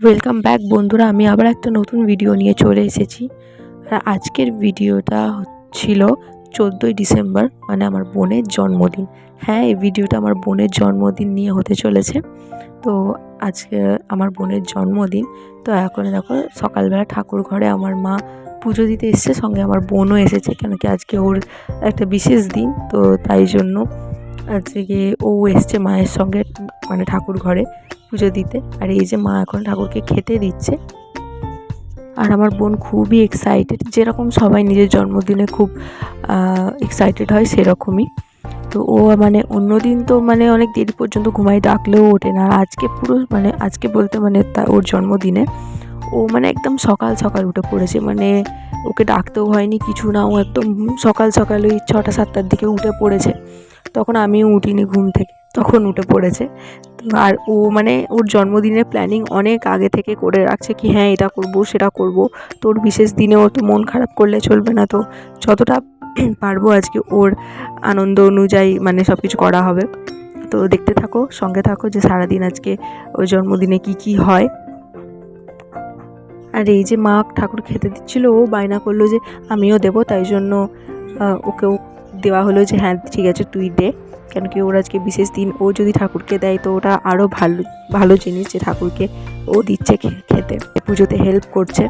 Welcome back বন্ধুরা। আমি আবার একটা নতুন ভিডিও নিয়ে চলে এসেছি। আর আজকের ভিডিওটা ছিল চোদ্দোই ডিসেম্বর মানে আমার বোনের জন্মদিন। হ্যাঁ এই ভিডিওটা আমার বোনের জন্মদিন নিয়ে হতে চলেছে। তো আজকে আমার বোনের জন্মদিন। তো এখন দেখো, সকালবেলা ঠাকুর ঘরে আমার মা পুজো দিতে এসছে, সঙ্গে আমার বোনও এসেছে কেন কি আজকে ওর একটা বিশেষ দিন। তো তাই জন্য আজকে ও এসছে মায়ের সঙ্গে মানে ঠাকুর ঘরে। পুজো দিতে। আর এই যে মা এখন ঠাকুরকে খেতে দিচ্ছে। আর আমার বোন খুবই এক্সাইটেড যেরকম সবাই নিজের জন্মদিনে খুব এক্সাইটেড হয় সেরকমই। তো ও মানে অন্য দিন তো মানে অনেক দেরি পর্যন্ত ঘুমাই ডাকলেও ওঠে না। আর আজকে পুরো মানে আজকে বলতে মানে তা, ওর জন্মদিনে ও মানে একদম সকাল সকাল উঠে পড়েছে। মানে ওকে ডাকতেও হয়নি কিছু না। ও একদম সকাল সকাল ওই ছটা সাতটার দিকে উঠে পড়েছে। তখন আমিও উঠিনি ঘুম থেকে। তখন উঠে পড়েছে। আর ও মানে ওর জন্মদিনের প্ল্যানিং অনেক আগে থেকে করে রাখছে কি হ্যাঁ এটা করব, সেটা করব। তোর বিশেষ দিনে ও তো মন খারাপ করলে চলবে না তো। যতটা পারব আজকে ওর আনন্দ অনুযায়ী মানে সব কিছু করা হবে। তো দেখতে থাকো, সঙ্গে থাকো যে সারাদিন আজকে ওর জন্মদিনে কি কি হয়। আর এই যে মা ঠাকুর খেতে দিচ্ছিল, ও বায়না করল যে আমিও দেবো, তাই জন্য ওকেও দেওয়া হলো যে হ্যাঁ ঠিক আছে, তুই দে। কেন কি ওর আজকে বিশেষ দিন, ও যদি ঠাকুরকে দেয় তো ওটা আরও ভালো ভালো জিনিস যে ঠাকুরকে ও দিচ্ছে খেতে। পুজোতে হেল্প করছে।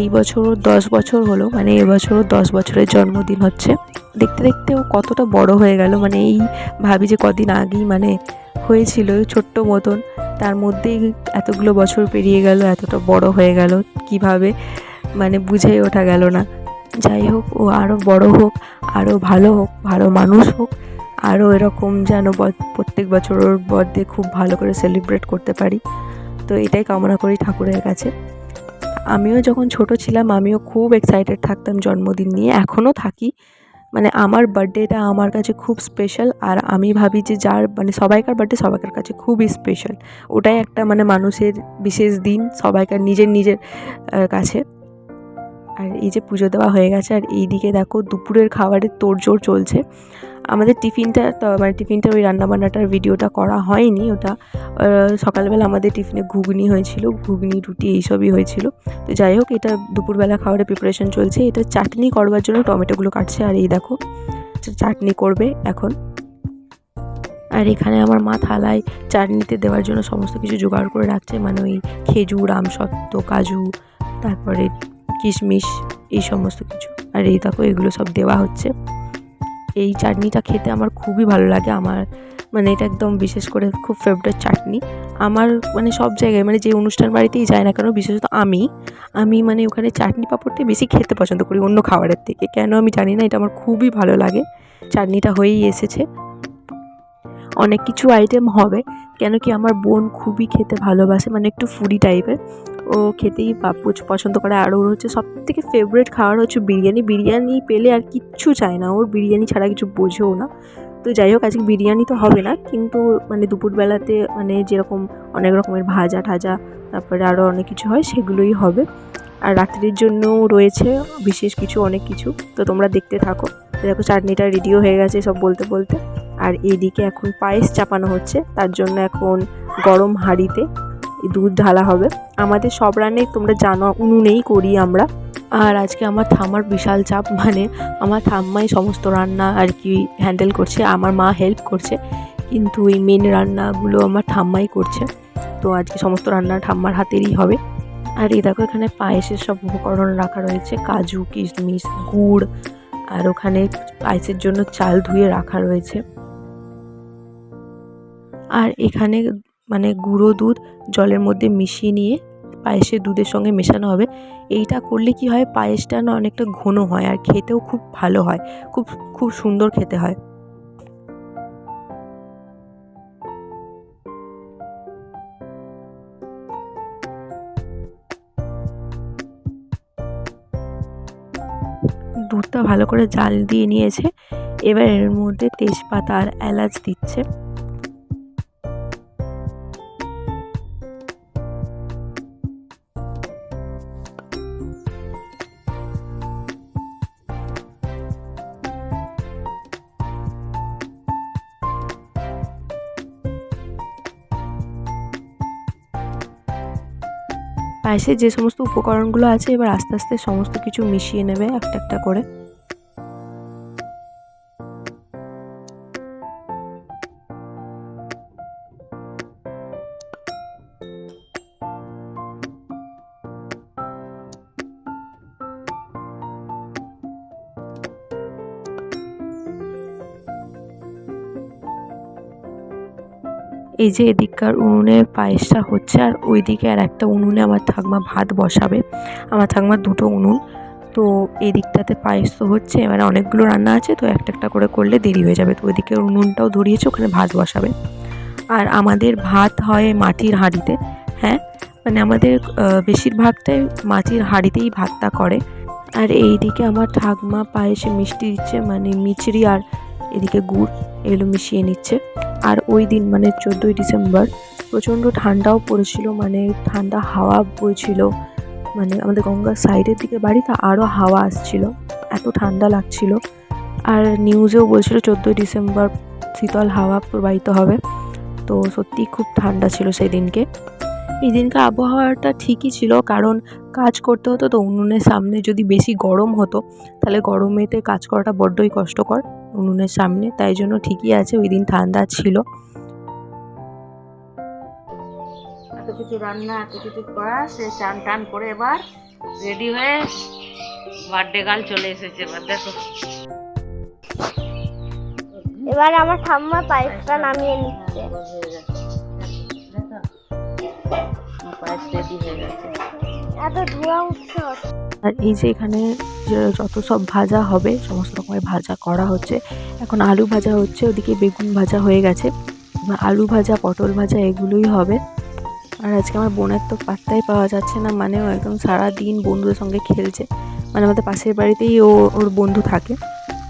এই বছরও দশ বছর হলো মানে এবছরও দশ বছরের জন্মদিন হচ্ছে। দেখতে দেখতে ও কতটা বড় হয়ে গেল মানে এই ভাবি যে কদিন আগেই মানে হয়েছিল ছোট্ট মতন, তার মধ্যেই এতগুলো বছর পেরিয়ে গেল, এতটা বড় হয়ে গেল, কীভাবে মানে বুঝেই ওঠা গেল না। যাই হোক, ও আরও বড় হোক আরও ভালো হোক, ভালো মানুষ হোক আরও এরকম যেন প্রত্যেক বছর ওর বার্থডে খুব ভালো করে সেলিব্রেট করতে পারি। তো এটাই কামনা করি ঠাকুরের কাছে। আমিও যখন ছোট ছিলাম, আমিও খুব এক্সাইটেড থাকতাম জন্মদিন নিয়ে। এখনও থাকি। মানে আমার বার্থডেটা আমার কাছে খুব স্পেশাল আর আমি ভাবি যে যার মানে সবাইকার বার্থডে সবাইকার কাছে খুবই স্পেশাল ওটাই একটা মানে মানুষের বিশেষ দিন সবাইকার নিজের নিজের কাছে। আর এই যে পুজো দেওয়া হয়ে গেছে, আর এই দিকে দেখো দুপুরের খাবারের তোড়জোড় চলছে। আমাদের টিফিনটা মানে টিফিনটা ওই রান্নাবান্নাটার ভিডিওটা করা হয়নি ওটা। সকালবেলা আমাদের টিফিনে ঘুগনি হয়েছিল, ঘুগনি, রুটি এইসবই হয়েছিল। তো যাই হোক, এটা দুপুরবেলা খাবারের প্রিপারেশন চলছে। এটা চাটনি করবার জন্য টমেটোগুলো কাটছে, আর এই দেখো চাটনি করবে এখন। আর এখানে আমার মা থালায় চাটনিতে দেওয়ার জন্য সমস্ত কিছু জোগাড় করে রাখছে মানে ওই খেজুর, আমসত্ত্ব, কাজু, তারপরে কিশমিশ, এই সমস্ত কিছু। আর এই দেখো, এগুলো সব দেওয়া হচ্ছে। এই চাটনিটা খেতে আমার খুবই ভালো লাগে। আমার মানে এটা একদম বিশেষ করে খুব ফেভারিট চাটনি। আমার মানে সব জায়গায় মানে যে অনুষ্ঠান বাড়িতেই যায় না কেন, বিশেষত আমি আমি মানে ওখানে চাটনি পাঁপড়টা বেশি খেতে পছন্দ করি অন্য খাবারের থেকে। কেন আমি জানি না, এটা আমার খুবই ভালো লাগে। চাটনিটা হয়েই এসেছে। অনেক কিছু আইটেম হবে। কেন কি আমার বোন খুবই খেতে ভালোবাসে মানে একটু ফুডি টাইপের ও খেতেই পছন্দ করে। আর ওর হচ্ছে সব থেকে ফেভারিট খাবার হচ্ছে বিরিয়ানি। বিরিয়ানি পেলে আর কিচ্ছু চায় না। ওর বিরিয়ানি ছাড়া কিছু বোঝেও না। তো যাই হোক, আজকে বিরিয়ানি তো হবে না। কিন্তু মানে দুপুরবেলাতে মানে যেরকম অনেক রকমের ভাজা ঠাজা, তারপরে আরও অনেক কিছু হয়, সেগুলোই হবে। আর রাত্রির জন্যও রয়েছে বিশেষ কিছু, অনেক কিছু। তো তোমরা দেখতে থাকো। দেখো, চাটনিটা রেডিও হয়ে গেছে সব বলতে বলতে। আর এইদিকে এখন পায়েস চাপানো হচ্ছে। তার জন্য এখন গরম হাঁড়িতে দুধ ঢালা হবে। আমাদের সব রান্নাই তোমরা জানো, উনুনেই করি আমরা। আর আজকে আমার ঠাম্মার বিশাল চাপ মানে আমার থাম্মাই সমস্ত রান্না আর কি হ্যান্ডেল করছে, আমার মা হেল্প করছে। কিন্তু এই মেন রান্নাগুলো আমার ঠাম্মাই করছে। তো আজকে সমস্ত রান্না ঠাম্মার হাতেরই হবে। আর এই দেখো, এখানে পায়েসের সব উপকরণ রাখা রয়েছে। কাজু, কিশমিশ, গুড়, আর ওখানে পায়েসের জন্য চাল ধুয়ে রাখা রয়েছে। আর এখানে মানে গুঁড়ো দুধ জলের মধ্যে মিশিয়ে নিয়ে পায়েসের দুধের সঙ্গে মেশানো হবে। এইটা করলে কি হয়? পায়েসটা না অনেকটা ঘন হয় আর খেতেও খুব ভালো হয়। খুব খুব সুন্দর খেতে হয়। দুধটা ভালো করে জাল দিয়ে নিয়েছে। এবার এর মধ্যে তেজপাতা আর এলাচ দিচ্ছে। পায়েসে যে সমস্ত উপকরণগুলো আছে, এবার আস্তে আস্তে সমস্ত কিছু মিশিয়ে নেবে একটা একটা করে। এই যে এদিককার উনুনে পায়েসটা হচ্ছে আর ওইদিকে আর একটা উনুনে আমার ঠাকমা ভাত বসাবে। আমার ঠাকমার দুটো উনুন। তো এই দিকটাতে পায়েস তো হচ্ছে, এবারে অনেকগুলো রান্না আছে, তো একটা একটা করে করলে দেরি হয়ে যাবে। তো ওইদিকে উনুনটাও ধরিয়েছে, ওখানে ভাত বসাবে। আর আমাদের ভাত হয় মাটির হাঁড়িতে হ্যাঁ? মানে আমাদের বেশিরভাগটাই মাটির হাঁড়িতেই ভাতটা করে। আর এইদিকে আমার ঠাকমা পায়েসে মিষ্টি দিচ্ছে মানে মিচড়ি আর এদিকে গুড় এগুলো মিশিয়ে নিচ্ছে। আর ওই দিন মানে চোদ্দোই ডিসেম্বর প্রচণ্ড ঠান্ডাও পড়েছিল মানে ঠান্ডা হাওয়া বইছিল। মানে আমাদের গঙ্গার সাইডের দিকে বাড়ি তা আরও হাওয়া আসছিল, এত ঠান্ডা লাগছিল। আর নিউজেও বলছিল চোদ্দোই ডিসেম্বর শীতল হাওয়া প্রবাহিত হবে। তো সত্যি খুব ঠান্ডা ছিল সেই দিনকে এই দিনকে আবহাওয়াটা ঠিকই ছিল, কারণ কাজ করতে হতো তো উনুনের সামনে যদি বেশি গরম হতো, তাহলে গরমেতে কাজ করাটা বড্ডই কষ্টকর। উনুনের সামনে তাই জন্য ঠিকই আছে ওই দিন ঠান্ডা ছিল। এত কিছু রান্না এত কিছু করা সে চান টান করে এবার রেডি হয়ে বার্থডে গার্ল চলে এসেছে এবার দেখো। এবার আমার ঠাম্মা পাইপটা নামিয়ে নিচ্ছে। পায়েস রেডি হয়ে গেছে। আর এই যে এখানে যত সব ভাজা হবে, সমস্ত রকমের ভাজা করা হচ্ছে। এখন আলু ভাজা হচ্ছে, ওদিকে বেগুন ভাজা হয়ে গেছে। আলু ভাজা, পটল ভাজা, এগুলোই হবে। আর আজকে আমার বোনের তো পাত্তাই পাওয়া যাচ্ছে না মানে ও একদম সারা দিন বন্ধুদের সঙ্গে খেলছে। মানে আমাদের পাশের বাড়িতেই ও, ওর বন্ধু থাকে।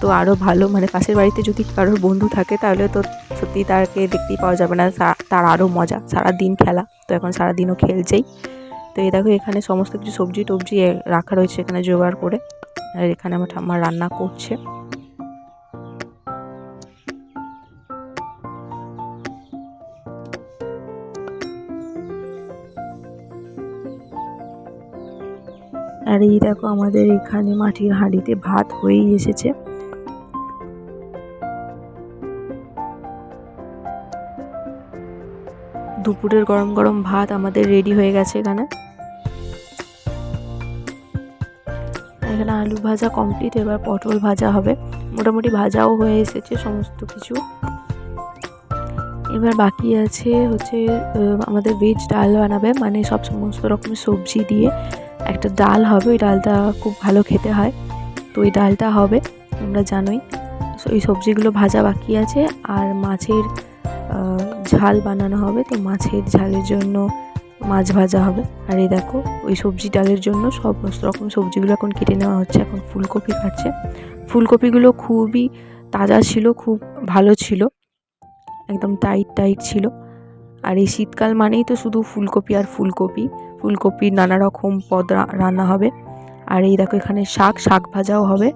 তো আরও ভালো মানে পাশের বাড়িতে যদি কারোর বন্ধু থাকে, তাহলে তো সত্যি তাকে দেখতেই পাওয়া যাবে না। তার আরও মজা সারা দিন খেলা। তো এখন সারা দিনও খেলছেই। তো এই দেখো এখানে সমস্ত কিছু সবজি টবজি রাখা রয়েছে এখানে জোগাড় করে। আর এখানে আমার ঠাম্মা রান্না করছে। আর এই দেখো আমাদের এখানে মাটির হাঁড়িতে ভাত হয়েই এসেছে। দুপুরের গরম গরম ভাত আমাদের রেডি হয়ে গেছে এখানে। এখানে আলু ভাজা কমপ্লিট এবার পটল ভাজা হবে। মোটামুটি ভাজাও হয়ে এসেছে সমস্ত কিছু। এবার বাকি আছে হচ্ছে আমাদের ভেজ ডাল বানাবে মানে সব সমস্ত রকমের সবজি দিয়ে একটা ডাল হবে। ওই ডালটা খুব ভালো খেতে হয়, তো ওই ডালটা হবে, তোমরা জানোই। এই সবজিগুলো ভাজা বাকি আছে, আর মাছের ঝাল বানানো হবে, তো মাছের ঝালের জন্য মাছ ভাজা হবে। আর এই দেখো, ওই সবজি ডালের জন্য সমস্ত রকম সবজিগুলো এখন কেটে নেওয়া হচ্ছে। এখন ফুলকপি কাটছে। ফুলকপিগুলো খুবই তাজা ছিল, খুব ভালো ছিল, একদম টাইট টাইট ছিল। আর এই শীতকাল মানেই তো শুধু ফুলকপি আর ফুলকপি। ফুলকপির নানা রকম পদ রান্না হবে। আর এই দেখো, এখানে শাক শাক ভাজাও হবে।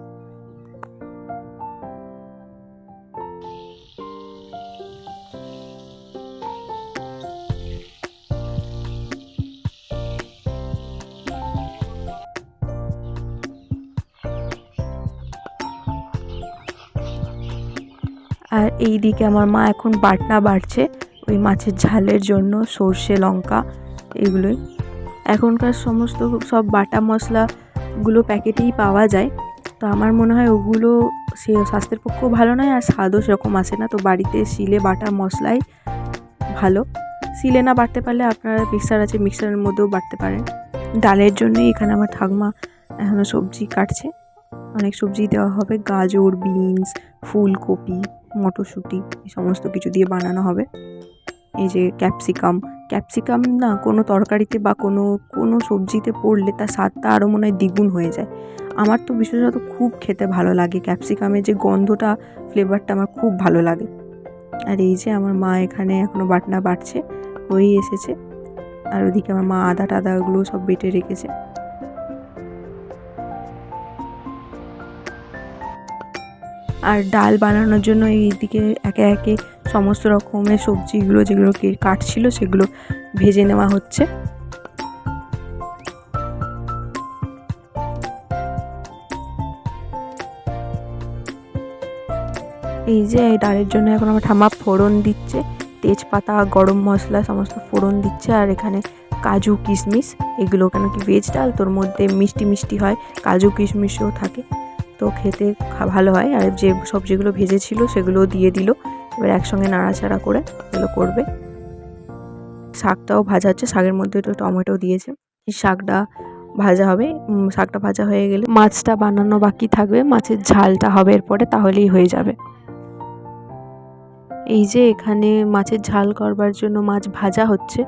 আর এই দিকে আমার মা এখন বাটনা বাড়ছে ওই মাছের ঝালের জন্য, সর্ষে, লঙ্কা এগুলোই। এখনকার সমস্ত সব বাটা মশলাগুলো প্যাকেটেই পাওয়া যায়। তো আমার মনে হয় ওগুলো সে স্বাস্থ্যের পক্ষেও ভালো নয় আর স্বাদও সেরকম আসে না। তো বাড়িতে শিলে বাটা মশলাই ভালো। শিলে না বাটতে পারলে আপনারা মিক্সার আছে, মিক্সারের মধ্যেও বাটতে পারেন ডালের জন্যই এখানে আমার ঠাকমা এখনও সবজি কাটছে। অনেক সবজি দেওয়া হবে, গাজর, বিনস, ফুলকপি। মটরশুঁটি, এই সমস্ত কিছু দিয়ে বানানো হবে। এই যে ক্যাপসিকাম ক্যাপসিকাম না কোনো তরকারিতে বা কোনো কোনো সবজিতে পড়লে তার স্বাদটা আরও মনে হয় দ্বিগুণ হয়ে যায়। আমার তো বিশেষত খুব খেতে ভালো লাগে। ক্যাপসিকামের যে গন্ধটা, ফ্লেভারটা আমার খুব ভালো লাগে। আর এই যে আমার মা এখানে এখনও বাটনা বাটছে, হয়েই এসেছে। আর ওদিকে আমার মা আদা টাদা ওগুলো সব বেটে রেখেছে। আর ডাল বানানোর জন্য এইদিকে একে একে সমস্ত রকমের সবজিগুলো যেগুলো কাটছিল সেগুলো ভেজে নেওয়া হচ্ছে। এই যে ডালের জন্য এখন আমার ঠাম্মা ফোড়ন দিচ্ছে, তেজপাতা, গরম মশলা সমস্ত ফোড়ন দিচ্ছে আর এখানে কাজু, কিশমিশ, এগুলো কেন কি ভেজ ডাল, তোর মধ্যে মিষ্টি মিষ্টি হয়, কাজু, কিশমিশও থাকে। তো খেতে ভালো হয়। আর যে সবজিগুলো ভেজেছিল সেগুলোও দিয়ে দিল। এবার একসঙ্গে নাড়াচাড়া করে এগুলো করবে। শাকটাও ভাজা হচ্ছে। শাকের মধ্যে একটু টমেটো দিয়েছে। শাকটা ভাজা হবে। শাকটা ভাজা হয়ে গেলে মাছটা বানানো বাকি থাকবে। মাছের ঝালটা হবে এরপরে, তাহলেই হয়ে যাবে। এই যে এখানে মাছের ঝাল করবার জন্য মাছ ভাজা হচ্ছে।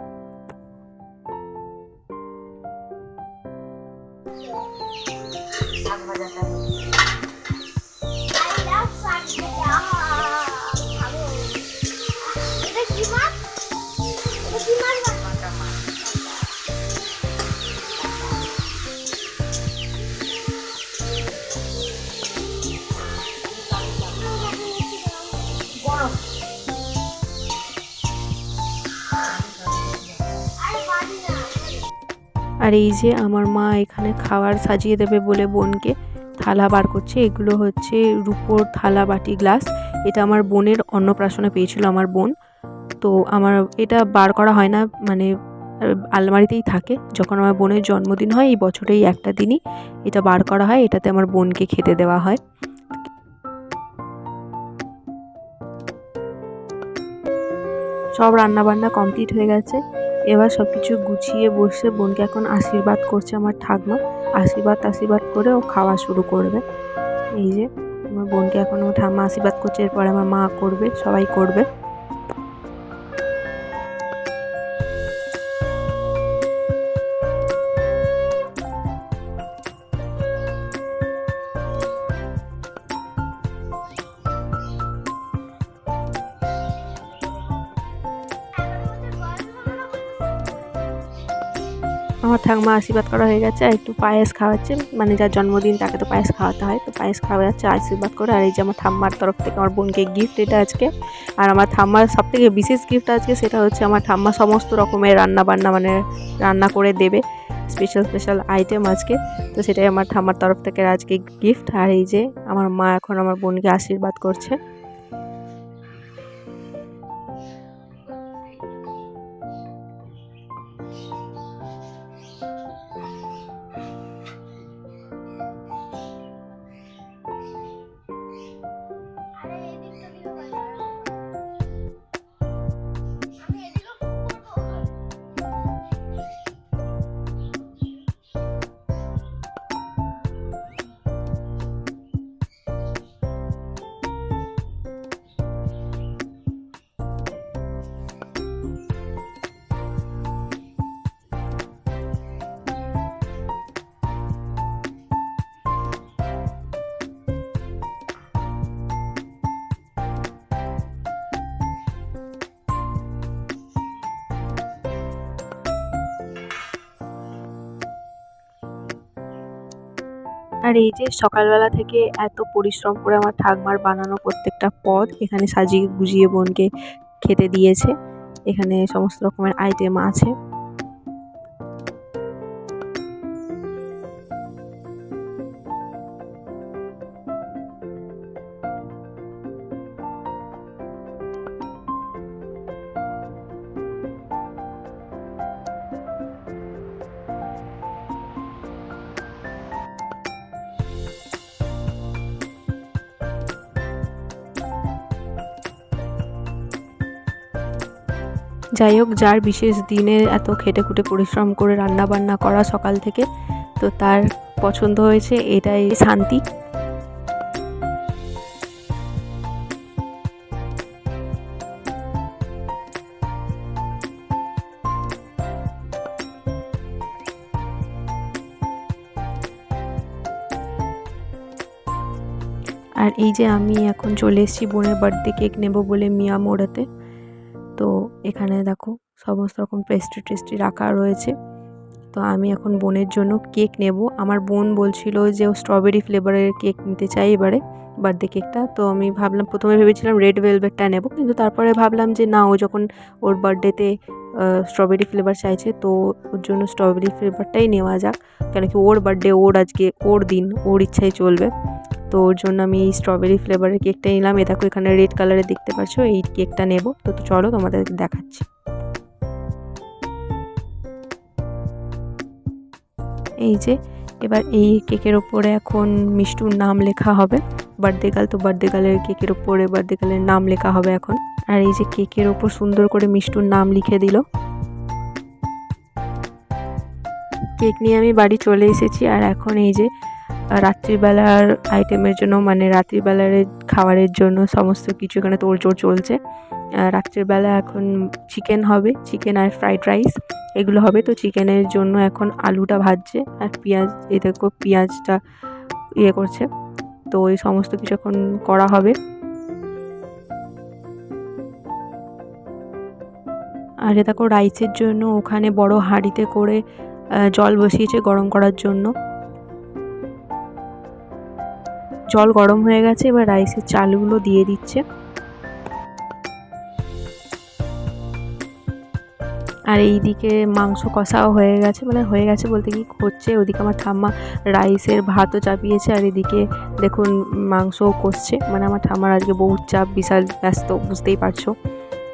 আর এই যে আমার মা এখানে খাবার সাজিয়ে দেবে বলে বোনকে, থালা বার করছে। এগুলো হচ্ছে রুপোর থালা বাটি গ্লাস। এটা আমার বোনের অন্নপ্রাশনে পেয়েছিল আমার বোন। তো আমার এটা বার করা হয় না মানে আলমারিতেই থাকে। যখন আমার বোনের জন্মদিন হয়, এই বছরেই একটা দিনই এটা বার করা হয়। এটাতে আমার বোনকে খেতে দেওয়া হয়। সব রান্না বান্না কমপ্লিট হয়ে গেছে। এবার সব কিছু গুছিয়ে বসে বোনকে এখন আশীর্বাদ করছে আমার ঠাকমা। আশীর্বাদ আশীর্বাদ করে ও খাওয়া শুরু করবে। এই যে আমার বোনকে এখন আমার ঠাম্মা আশীর্বাদ করছে, এরপরে আমার মা করবে, সবাই করবে। আমার ঠাকমা আশীর্বাদ করা হয়ে গেছে, আর একটু পায়েস খাওয়াচ্ছে মানে যার জন্মদিন, তাকে তো পায়েস খাওয়াতে হয়। তো পায়েস খাওয়া যাচ্ছে, আশীর্বাদ করে। আর এই যে আমার ঠাম্মার তরফ থেকে আমার বোনকে গিফট এটা আজকে। আর আমার ঠাম্মার সব থেকে বিশেষ গিফট আজকে সেটা হচ্ছে আমার ঠাম্মা সমস্ত রকমের রান্না বান্না মানে রান্না করে দেবে। স্পেশাল স্পেশাল আইটেম আজকে। তো সেটাই আমার ঠাম্মার তরফ থেকে আজকে গিফট আর এই যে আমার মা এখন আমার বোনকে আশীর্বাদ করছে। আর এই যে সকালবেলা থেকে এত পরিশ্রম করে আমার ঠাকমার বানানো প্রত্যেকটা পদ এখানে সাজিয়ে গুজিয়ে বোনকে খেতে দিয়েছে। এখানে সমস্ত রকমের আইটেম আছে। যাই হোক, যার বিশেষ দিনে এত খেটে খুটে পরিশ্রম করে রান্না বান্না করা সকাল থেকে, তো তার পছন্দ হয়েছে এটাই শান্তি। আর এই যে আমি এখন চলে এসেছি, বোনের বার্থডে কেক নেব বলে মিয়া মোড়াতে। এখানে দেখো সমস্ত রকম পেস্ট্রি টেস্ট্রি রাখা রয়েছে। তো আমি এখন বোনের জন্য কেক নেব। আমার বোন বলছিল যে ও স্ট্রবেরি ফ্লেভারের কেক নিতে চাই এবারে বার্থডে কেকটা তো আমি ভাবলাম, প্রথমে ভেবেছিলাম রেড ভেলভেটটা নেব। কিন্তু তারপরে ভাবলাম যে না, ও যখন ওর বার্থডেতে স্ট্রবেরি ফ্লেভার চাইছে, তো ওর জন্য স্ট্রবেরি ফ্লেভারটাই নেওয়া যাক। কেন কি ওর বার্থডে ওর আজকে, ওর দিন, ওর ইচ্ছাই চলবে। তো ওর জন্য আমি এই স্ট্রবেরি ফ্লেভারের কেকটা নিলাম। এ দেখো, এখানে রেড কালারের দেখতে পাচ্ছ, এই কেকটা নেব। তো চলো তোমাদের দেখাচ্ছি। এই যে, এবার এই কেকের ওপরে এখন মিষ্টুর নাম লেখা হবে। বার্থডে গার্ল তো বার্থডে গার্লের কেকের ওপরে বার্থডে গার্লের নাম লেখা হবে এখন। আর এই যে কেকের ওপর সুন্দর করে মিষ্টুর নাম লিখে দিল। কেক নিয়ে আমি বাড়ি চলে এসেছি, আর এখন এই যে রাত্রিবেলার আইটেমের জন্য মানে রাত্রিবেলার খাবারের জন্য সমস্ত কিছু এখানে তোড়জোড় চলছে। রাত্রিবেলা এখন চিকেন হবে চিকেন আর ফ্রাইড রাইস এগুলো হবে। তো চিকেনের জন্য এখন আলুটা ভাজছে আর পেঁয়াজ দেখো পেঁয়াজটা ইয়ে করছে। তো এই সমস্ত কিছু এখন করা হবে। আর দেখো রাইসের জন্য ওখানে বড় হাঁড়িতে করে জল বসিয়েছে গরম করার জন্য। জল গরম হয়ে গেছে, এবার রাইসের চালগুলো দিয়ে দিচ্ছে। আর এইদিকে মাংস কষাও হয়ে গেছে মানে হয়ে গেছে বলতে কি হচ্ছে ওদিকে আমার ঠাম্মা রাইসের ভাতও চাপিয়েছে, আর এদিকে দেখুন মাংসও কষছে মানে আমার ঠাম্মার আজকে বহুত চাপ, বিশাল ব্যস্ত, বুঝতেই পারছ।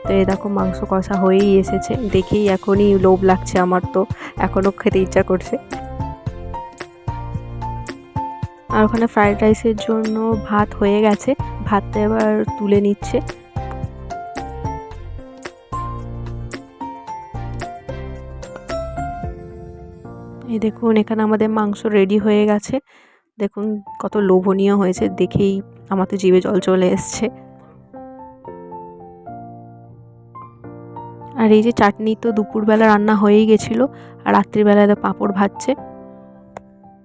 তো এই দেখো মাংস কষা হয়েই এসেছে, দেখেই এখনই লোভ লাগছে আমার তো, এখনও খেতে ইচ্ছা করছে। আর ওখানে ফ্রাইড রাইসের জন্য ভাত হয়ে গেছে। ভাতটা এবার তুলে নিচ্ছে। এই দেখুন, এখানে আমাদের মাংস রেডি হয়ে গেছে। দেখুন, কত লোভনীয় হয়েছে। দেখেই আমার তো জল চলে এসছে। আর এই যে চাটনি তো দুপুরবেলা রান্না হয়েই গেছিল, আর রাত্রিবেলায় তো পাঁপড় ভাজছে।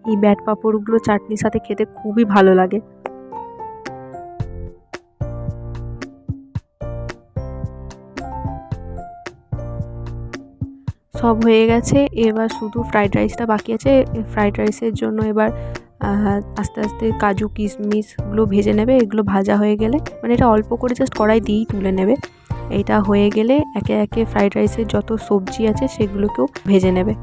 এই ব্যাট পাঁপড়গুলো চাটনির সাথে খেতে খুবই ভালো লাগে। সব হয়ে গেছে, এবার শুধু ফ্রাইড রাইসটা বাকি আছে। ফ্রাইড রাইসের জন্য এবার আস্তে আস্তে কাজু, কিশমিশগুলো ভেজে নেবে, এগুলো ভাজা হয়ে গেলে। মানে এটা অল্প করে জাস্ট কড়াই দিয়েই তুলে নেবে। এটা হয়ে গেলে একে একে ফ্রাইড রাইসের যত সবজি আছে সেগুলোকেও ভেজে নেবে।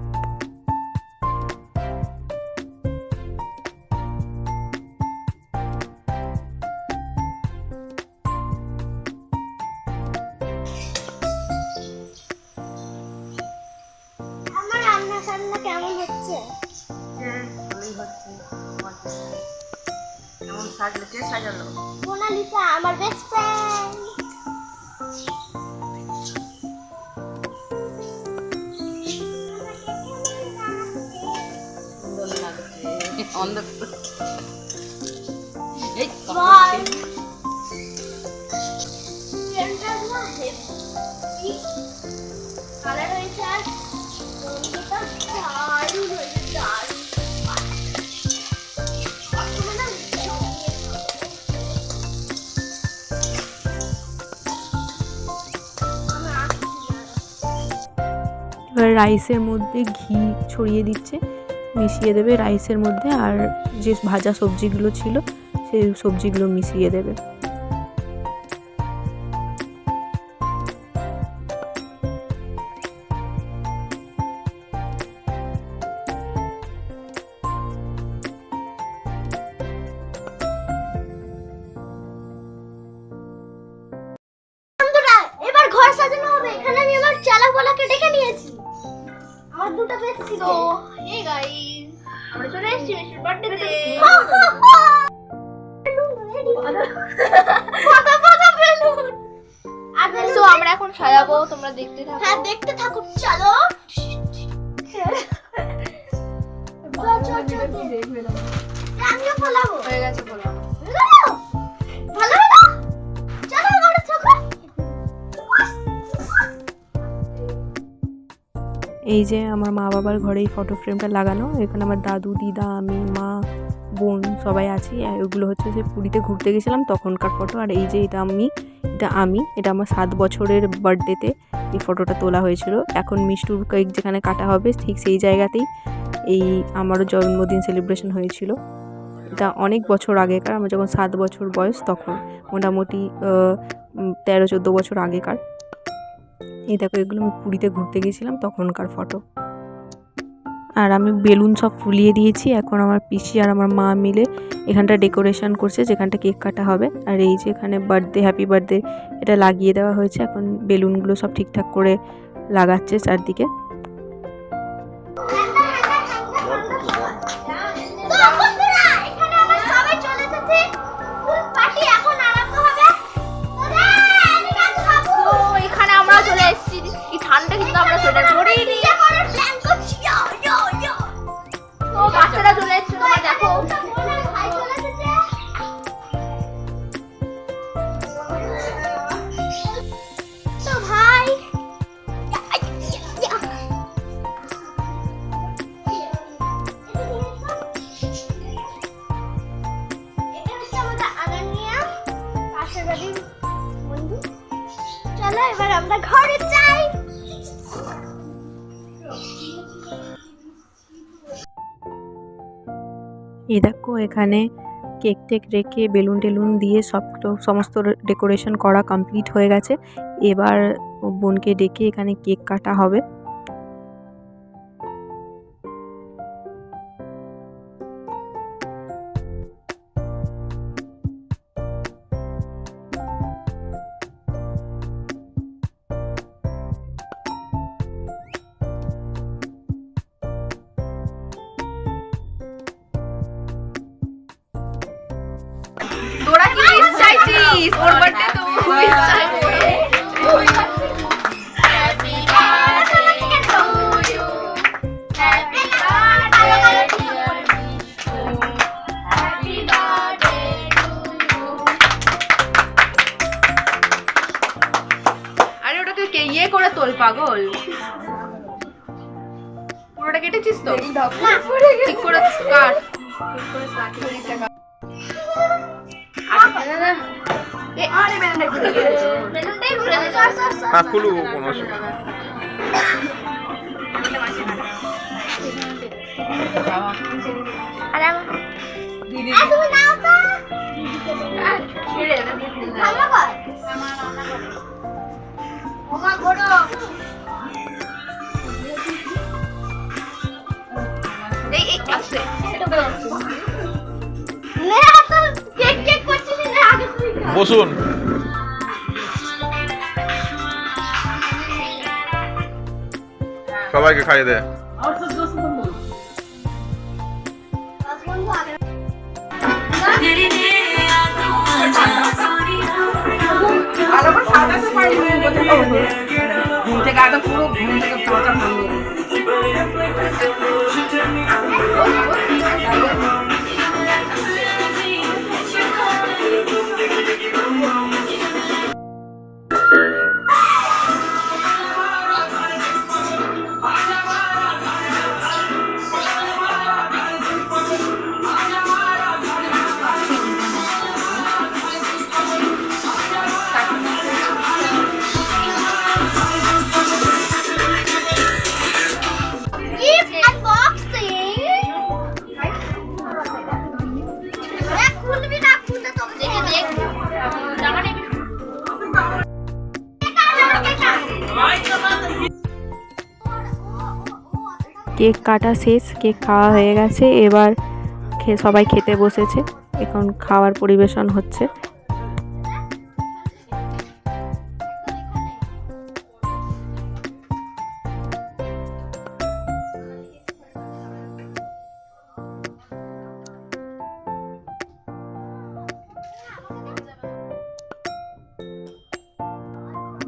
সাজলো কে সাজালো? মোনালিসা আমার বেস্ট ফ্রেন্ড সুন্দর লাগছে। অন্ধকার এই এবার রাইসের মধ্যে ঘি ছড়িয়ে দিচ্ছে, মিশিয়ে দেবে রাইসের মধ্যে, আর যে ভাজা সবজিগুলো ছিল, সেই সবজিগুলো মিশিয়ে দেবে। তোমরা দেখতে থাকো। হ্যাঁ দেখতে থাকো চলো। আমিও ফলাবো হয়ে গেছে বলো ভালো হলো চলো ঘরে চলো এই যে আমার মা বাবার ঘরে এই ফটো ফ্রেমটা লাগানো এখানে আমার দাদু দিদা আমি মা বোন সবাই আছি। আর ওগুলো হচ্ছে যে পুরীতে ঘুরতে গেছিলাম তখনকার ফটো আর এই যে এটা আমি এটা আমি, এটা আমার সাত বছরের বার্থডেতে এই ফটোটা তোলা হয়েছিল। এখন মিষ্টুর কেক যেখানে কাটা হবে, ঠিক সেই জায়গাতেই এই আমারও জন্মদিন সেলিব্রেশন হয়েছিল। এটা অনেক বছর আগেকার, আমার যখন সাত বছর বয়স তখন, মোটামুটি তেরো চোদ্দ বছর আগেকার। এই দেখো, এগুলো আমি পুরীতে ঘুরতে গেছিলাম তখনকার ফটো আর আমি বেলুন সব ফুলিয়ে দিয়েছি। এখন আমার পিসি আর আমার মা মিলে এখানটা ডেকোরেশন করছে, যেখানটা কেক কাটা হবে। আর এই যে এখানে বার্থডে হ্যাপি বার্থডে এটা লাগিয়ে দেওয়া হয়েছে। এখন বেলুনগুলো সব ঠিকঠাক করে লাগাচ্ছে চারদিকে। এখানে কেক টেক রেখে বেলুন টেলুন দিয়ে সব সমস্ত ডেকোরেশন করা কমপ্লিট হয়ে গেছে। এবার বোনকে ডেকে এখানে কেক কাটা হবে। হ্যাপি বার্থডে টু ইউ আরে ওটাকে কে ইয়ে করে তোল পাগল পুরোটা কেটেছিস তো ঠিক করে কাট ওমা বড় এই এই আসছে। নে তো কেক কেক করছিস না? আগে তুই খা। বসুন। সবাইকে খাইয়ে দে। ঘুম থেকে আগে পুরো ঘুম থেকে কেক কাটা শেষ, কেক খাওয়া হয়ে গেছে। এবার খে- সবাই খেতে বসেছে। এখন খাওয়ার পরিবেশন হচ্ছে।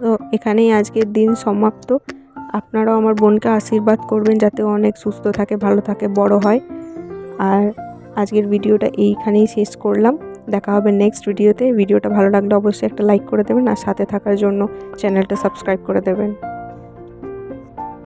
তো এখানেই আজকের দিন সমাপ্ত। আপনারাও আমার বোনকে আশীর্বাদ করবেন যাতে অনেক সুস্থ থাকে, ভালো থাকে, বড় হয়। আর আজকের ভিডিওটা এইখানেই শেষ করলাম। দেখা হবে নেক্সট ভিডিওতে ভিডিওটা ভালো লাগলে অবশ্যই একটা লাইক করে দেবেন আর সাথে থাকার জন্য চ্যানেলটা সাবস্ক্রাইব করে দেবেন।